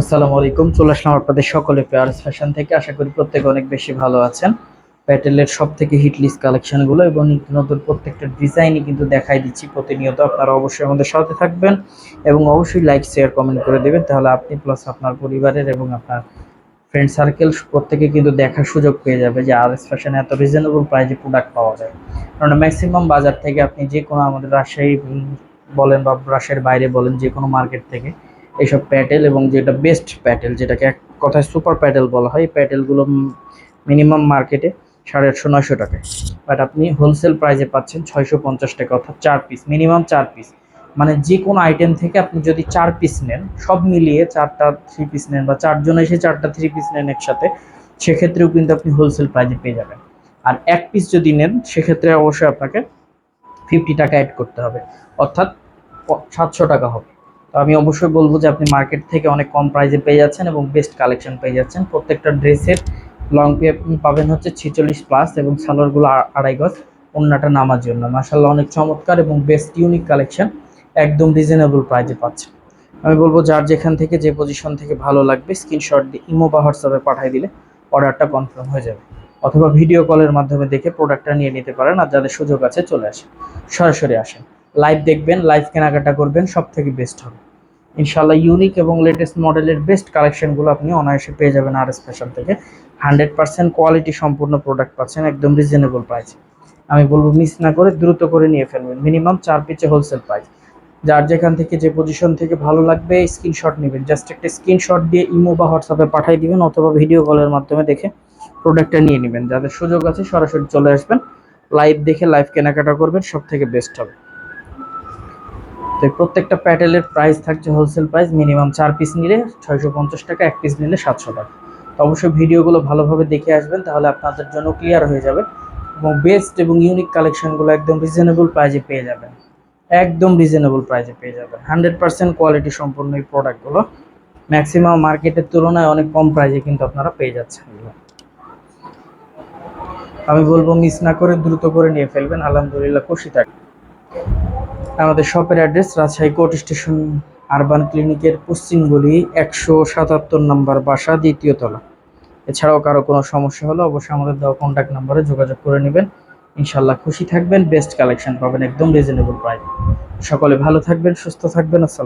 আসসালামু আলাইকুম, চলে আসলাম আপনাদের সকলে পেয়ার্স ফ্যাশন থেকে। আশা করি প্রত্যেকে অনেক বেশি ভালো আছেন। প্যাটেলের সব থেকে হিট লিস্ট কালেকশনগুলো এবং নতুন প্রত্যেকটা ডিজাইনই কিন্তু দেখাই দিচ্ছি প্রতিনিয়ত। আপনারা অবশ্যই আমাদের সাথে থাকবেন এবং অবশ্যই লাইক শেয়ার কমেন্ট করে দেবেন। তাহলে আপনি প্লাস আপনার পরিবারের এবং আপনার ফ্রেন্ড সার্কেল প্রত্যেকে কিন্তু দেখার সুযোগ পেয়ে যাবে যে আর এস ফ্যাশনে এত রিজনেবল প্রাইজে প্রোডাক্ট পাওয়া যায়। কারণ ম্যাক্সিমাম বাজার থেকে আপনি যে কোনো আমাদের রাজশাহী বলেন বা রাজশাহীর বাইরে বলেন, যে কোনো মার্কেট থেকে এইসব প্যাটেল এবং যেটা বেস্ট প্যাটেল, যেটাকে এক কথায় সুপার প্যাটেল বলা হয় প্যাটেলগুলো মিনিমাম মার্কেটে সাড়ে আটশো, নয়শো টাকায়। বাট আপনি হোলসেল প্রাইসে পাচ্ছেন ছয়শো পঞ্চাশ টাকা অর্থাৎ চার পিস মিনিমাম চার পিস মানে যে কোনো আইটেম থেকে আপনি যদি চার পিস নেন, সব মিলিয়ে চারটা থ্রি পিস নেন বা চারজন এসে চারটা থ্রি পিস নেন একসাথে, সেক্ষেত্রেও কিন্তু আপনি হোলসেল প্রাইসে পেয়ে যাবেন। আর এক পিস যদি নেন, সেক্ষেত্রে অবশ্যই আপনাকে ফিফটি টাকা অ্যাড করতে হবে। অর্থাৎ সাতশো টাকা হবে। তো আমি অবশ্যই বলব যে আপনি মার্কেট থেকে অনেক কম প্রাইসে পেয়ে যাচ্ছেন এবং বেস্ট কালেকশন পেয়ে যাচ্ছেন। প্রত্যেকটা ড্রেসের লং পাবেন হচ্ছে ছেচল্লিশ প্লাস এবং সালোয়ারগুলো আড়াই গজ অন্যটা নামার জন্য। মাসাল্লাহ অনেক চমৎকার এবং বেস্ট ইউনিক কালেকশন একদম রিজনেবল প্রাইসে পাচ্ছেন। আমি বলব যার যেখান থেকে যে পজিশন থেকে ভালো লাগবে স্ক্রিনশট দিয়ে ইমো বা হোয়াটসঅ্যাপে পাঠিয়ে দিলে অর্ডারটা কনফার্ম হয়ে যাবে। অথবা ভিডিও কলের মাধ্যমে দেখে প্রোডাক্টটা নিয়ে নিতে পারেন আর যাদের সুযোগ আছে চলে আসেন। সরাসরি আসেন। লাইভ দেখবেন লাইভ কেনাকাটা করবেন সব থেকে বেস্ট হবে। ইনশাল্লাহ ইউনিক এবং লেটেস্ট মডেলের বেস্ট কালেকশনগুলো আপনি অনায়াসে পেয়ে যাবেন আর স্পেশাল থেকে। হান্ড্রেড পার্সেন্ট কোয়ালিটি সম্পূর্ণ প্রোডাক্ট পাচ্ছেন, একদম রিজনেবল প্রাইসে আমি বলব মিস না করে দ্রুত করে নিয়ে ফেলবেন মিনিমাম চার পিচে হোলসেল প্রাইস যার যেখান থেকে যে পজিশন থেকে ভালো লাগবে স্ক্রিনশট নেবেন। জাস্ট একটা স্ক্রিনশট দিয়ে ইমো বা হোয়াটসঅ্যাপে পাঠিয়ে দিবেন অথবা ভিডিও কলের মাধ্যমে দেখে প্রোডাক্টটা নিয়ে নেবেন। যাদের সুযোগ আছে সরাসরি চলে আসবেন। লাইভ দেখে লাইভ কেনাকাটা করবেন সব থেকে বেস্ট হবে। তো প্রত্যেকটা প্যাটেলের প্রাইস থাকছে হোলসেল প্রাইস মিনিমাম চার পিস নিলে ছয়শো পঞ্চাশ টাকা, এক পিস নিলে সাতশো টাকা। তো অবশ্যই ভিডিওগুলো ভালোভাবে দেখে আসবেন, তাহলে আপনাদের জন্য ক্লিয়ার হয়ে যাবে এবং বেস্ট এবং ইউনিক কালেকশনগুলো একদম রিজনেবল প্রাইজে পেয়ে যাবেন। একদম রিজনেবল প্রাইজে পেয়ে যাবেন। হান্ড্রেড পার্সেন্ট কোয়ালিটি সম্পন্ন এই প্রোডাক্টগুলো ম্যাক্সিমাম মার্কেটের তুলনায় অনেক কম প্রাইজে কিন্তু আপনারা পেয়ে যাচ্ছেন আমি বলব মিস না করে দ্রুত করে নিয়ে ফেলবেন। আলহামদুলিল্লাহ, খুশি থাকবেন। আমাদের শপের address Rajshahi court station, urban ক্লিনিকের পশ্চিম গলি একশো সাতাত্তর নম্বর বাসা, দ্বিতীয় তলা। এছাড়াও কারও কোনো সমস্যা হলে অবশ্যই আমাদের দেওয়া কন্ট্যাক্ট নাম্বারে যোগাযোগ করে নেবেন। ইনশাল্লাহ খুশি থাকবেন বেস্ট কালেকশন পাবেন একদম রিজনেবল প্রাইস সকলে ভালো থাকবেন, সুস্থ থাকবেন, আসসালাম